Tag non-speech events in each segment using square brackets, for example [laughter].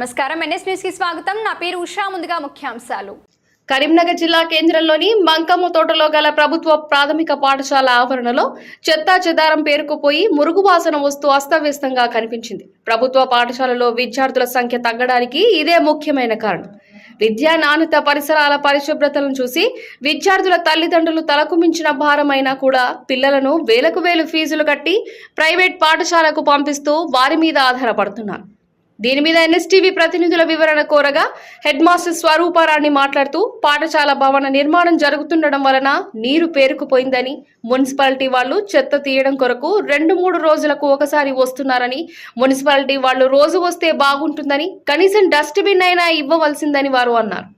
నమస్కారం. ఎన్ఎస్ న్యూస్కి స్వాగతం. నా పేరు ఉషా. ముందుగా ముఖ్యాంశాలు. కరీంనగర్ జిల్లా కేంద్రంలోని మంకమ్మ తోటలో గల ప్రభుత్వ ప్రాథమిక పాఠశాల ఆవరణలో చెత్తా చెదారం పేరుకుపోయి మురుగు వాసన వస్తూ అస్తవ్యస్తంగా కనిపించింది. ప్రభుత్వ పాఠశాలలో విద్యార్థుల సంఖ్య తగ్గడానికి ఇదే ముఖ్యమైన కారణం. విద్యా నాణ్యత పరిసరాల పరిశుభ్రతలను చూసి విద్యార్థుల తల్లిదండ్రులు తలకు మించిన భారమైనా కూడా పిల్లలను వేలకు వేలు ఫీజులు కట్టి ప్రైవేట్ పాఠశాలకు పంపిస్తూ వారి మీద ఆధారపడుతున్నారు. దీని మీద ఎన్ఎస్టీవీ ప్రతినిధుల వివరణ కోరగా హెడ్ మాస్టర్ స్వరూపారాణి మాట్లాడుతూ పాఠశాల భవన నిర్మాణం జరుగుతుండడం వలన నీరు పేరుకుపోయిందని మున్సిపాలిటీ వాళ్ళు చెత్త తీయడం కొరకు రెండు మూడు రోజులకు ఒకసారి వస్తున్నారని మున్సిపాలిటీ వాళ్ళు రోజు వస్తే బాగుంటుందని కనీసం డస్ట్బిన్ అయినా ఇవ్వవలసిందని వారు అన్నారు.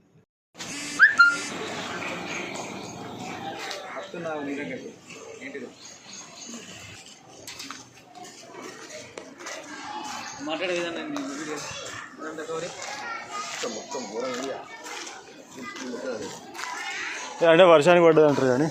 మాట్లాడే విధానం అంటే వర్షానికి పడ్డది అంటారు కానీ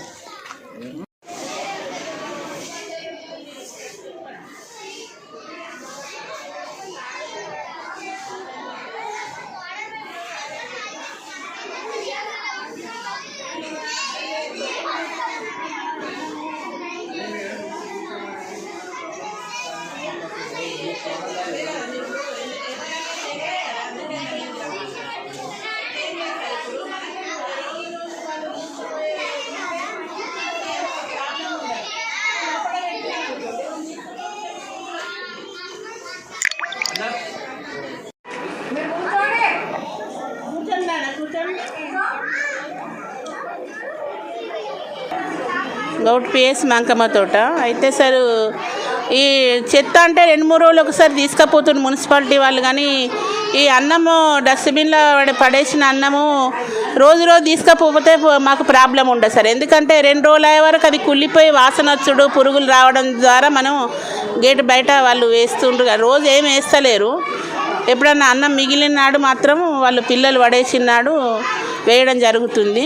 గౌట్ పిఎస్ మంకమ్మ తోట. అయితే సార్ ఈ చెత్త అంటే రెండు మూడు రోజులు ఒకసారి తీసుకపోతుంది మున్సిపాలిటీ వాళ్ళు కానీ ఈ అన్నము డస్ట్బిన్లో పడేసిన అన్నము రోజు రోజు తీసుకపోతే మాకు ప్రాబ్లం ఉండదు సార్. ఎందుకంటే రెండు రోజులు అయ్యే వరకు అది కుళ్ళిపోయి వాసన వచ్చుడు పురుగులు రావడం ద్వారా మనం గేట్ బయట వాళ్ళు వేస్తుండ్రు. రోజు ఏం వేస్తలేరు. ఎప్పుడన్నా అన్నం మిగిలిన నాడు మాత్రం వాళ్ళు పిల్లలు పడేసిన నాడు వేయడం జరుగుతుంది.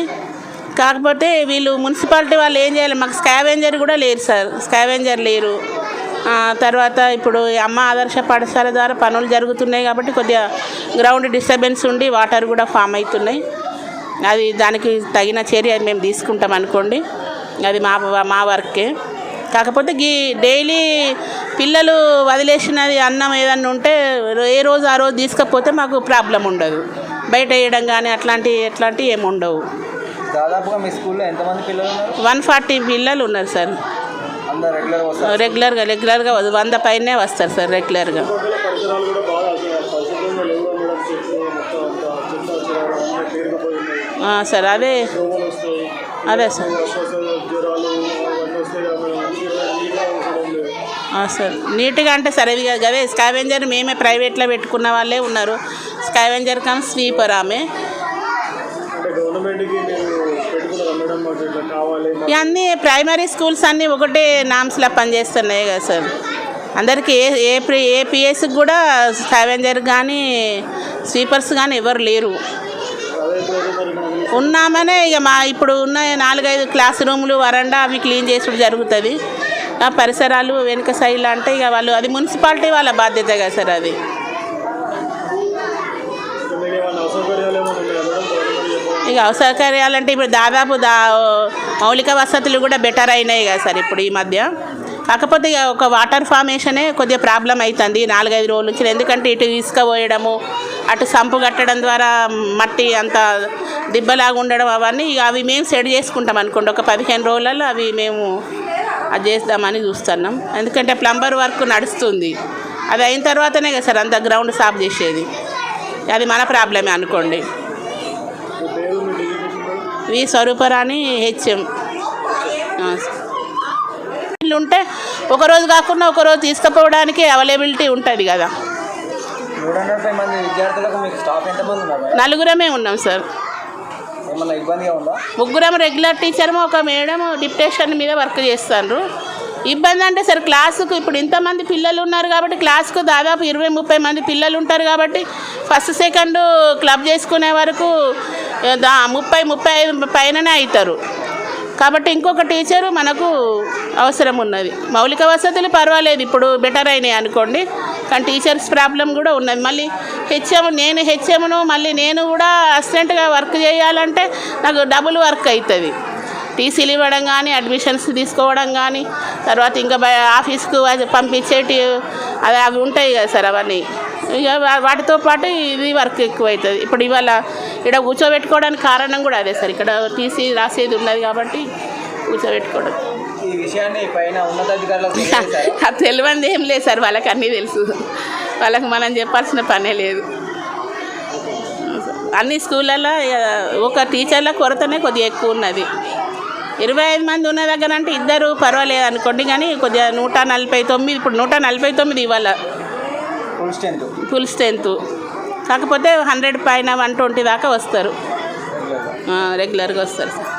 కాకపోతే వీళ్ళు మున్సిపాలిటీ వాళ్ళు ఏం చేయాలి? మాకు స్కావెంజర్ కూడా లేరు సార్. స్కావెంజర్ లేరు. తర్వాత ఇప్పుడు ఈ అమ్మ ఆదర్శ పాఠశాల ద్వారా పనులు జరుగుతున్నాయి కాబట్టి కొద్దిగా గ్రౌండ్ డిస్టర్బెన్స్ ఉండి వాటర్ కూడా ఫామ్ అవుతున్నాయి. అది దానికి తగిన చర్య మేము తీసుకుంటాం అనుకోండి. అది మా మా వర్కే. కాకపోతే గీ డైలీ పిల్లలు వదిలేసినది అన్నం ఏదన్నా ఉంటే ఏ రోజు ఆ రోజు తీసుకపోతే మాకు ప్రాబ్లం ఉండదు. బయట వేయడం కానీ అట్లాంటి ఎట్లాంటివి ఏమి ఉండవు. దాదాపుగా మీ స్కూల్లో ఎంతమంది పిల్లలు ఉన్నారు? వన్ ఫార్టీ పిల్లలు ఉన్నారు సార్. అందరు రెగ్యులర్ వస్తారు? రెగ్యులర్గా రెగ్యులర్గా వంద పైనే వస్తారు సార్ రెగ్యులర్గా. సార్ అదే అదే సార్. సార్. నీట్గా అంటే సరే అదే స్కావెంజర్ మేమే ప్రైవేట్లో పెట్టుకున్న వాళ్ళే ఉన్నారు. స్కావెంజర్ కమ్ స్వీపర్ ఆమె. ఇవన్నీ ప్రైమరీ స్కూల్స్ అన్నీ ఒకటే నామ్స్లా పనిచేస్తున్నాయి కదా సార్. అందరికీ ఏ ఏ ఏ పిఎస్కి కూడా స్కావెంజర్ కానీ స్వీపర్స్ కానీ ఎవరు లేరు. ఉన్నామనే ఇక మా ఇప్పుడు ఉన్న నాలుగైదు క్లాస్ రూములు వరండా అవి క్లీన్ చేసుడు జరుగుతుంది. ఆ పరిసరాలు వెనుక సైడ్లు అంటే ఇక వాళ్ళు అది మున్సిపాలిటీ వాళ్ళ బాధ్యత కదా సార్ అది. ఇక అవసరకార్యాలంటే ఇప్పుడు దాదాపు దా మౌలిక వసతులు కూడా బెటర్ అయినాయి కదా సార్ ఇప్పుడు ఈ మధ్య. కాకపోతే ఇక ఒక వాటర్ ఫార్మేషనే కొద్దిగా ప్రాబ్లం అవుతుంది నాలుగైదు రోజుల నుంచి ఎందుకంటే ఇటు ఇసుక పోయడము అటు సంపు కట్టడం ద్వారా మట్టి అంత దిబ్బలాగా ఉండడం అవన్నీ ఇక అవి మేము సెట్ చేసుకుంటాం అనుకోండి. ఒక పదిహేను రోజులలో అవి మేము అది చేద్దామని చూస్తున్నాం. ఎందుకంటే ప్లంబర్ వర్క్ నడుస్తుంది. అది అయిన తర్వాతనే కదా సార్ అంత గ్రౌండ్ సాఫ్ చేసేది. అది మన ప్రాబ్లమే అనుకోండి మీ పేరు మీ designation madam V Swaruparani HM. ఉంటే ఒకరోజు కాకుండా ఒకరోజు తీసుకుపోవడానికి అవైలబిలిటీ ఉంటుంది కదా. నలుగురమే ఉన్నాం సార్. ముగ్గురం రెగ్యులర్ టీచర్ ఒక మేడం డిప్టేషన్ మీద వర్క్ చేస్తారు ఇబ్బంది అంటే సార్ క్లాసుకు ఇప్పుడు ఇంతమంది పిల్లలు ఉన్నారు కాబట్టి క్లాస్కు దాదాపు ఇరవై ముప్పై మంది పిల్లలు ఉంటారు కాబట్టి ఫస్ట్ సెకండ్ క్లబ్ చేసుకునే వరకు ముప్పై ముప్పై ఐదు పైననే అవుతారు. కాబట్టి ఇంకొక టీచరు మనకు అవసరం ఉన్నది. మౌలిక వసతులు పర్వాలేదు ఇప్పుడు బెటర్ అయినాయి అనుకోండి. కానీ టీచర్స్ ప్రాబ్లం కూడా ఉన్నది. మళ్ళీ హెచ్ఎం నేను హెచ్ఎంను మళ్ళీ నేను కూడా అసిస్టెంట్గా వర్క్ చేయాలంటే నాకు డబుల్ వర్క్ అవుతుంది టీసీలు ఇవ్వడం కానీ అడ్మిషన్స్ తీసుకోవడం కానీ తర్వాత ఇంకా ఆఫీస్కు అది పంపించేటి అవి అవి ఉంటాయి కదా సార్ అవన్నీ. ఇక వాటితో పాటు ఇది వర్క్ ఎక్కువ అవుతుంది ఇప్పుడు ఇవాళ ఇక్కడ కూర్చోబెట్టుకోవడానికి కారణం కూడా అదే సార్. ఇక్కడ టీసీ రాసేది ఉన్నది కాబట్టి కూర్చోబెట్టుకోవడం. ఈ విషయాన్ని పైన ఉన్నతాధికారులకు తెలియజేశారా? [laughs] అది తెలియంది ఏం లేదు సార్. వాళ్ళకి అన్నీ తెలుసు. వాళ్ళకి మనం చెప్పాల్సిన పనే లేదు. అన్ని స్కూళ్ళల్లో ఒక టీచర్ల కొరతనే కొద్దిగా ఎక్కువ ఉన్నది. ఇరవై ఐదు మంది ఉన్న దగ్గర అంటే ఇద్దరు పర్వాలేదు అనుకోండి కానీ కొద్దిగా నూట నలభై తొమ్మిది ఇప్పుడు నూట నలభై తొమ్మిది ఇవాళ ఫుల్ స్ట్రెంత్ ఫుల్ స్ట్రెంత్ కాకపోతే హండ్రెడ్ పైన వన్ ట్వంటీ దాకా వస్తారు. రెగ్యులర్గా వస్తారు. సార్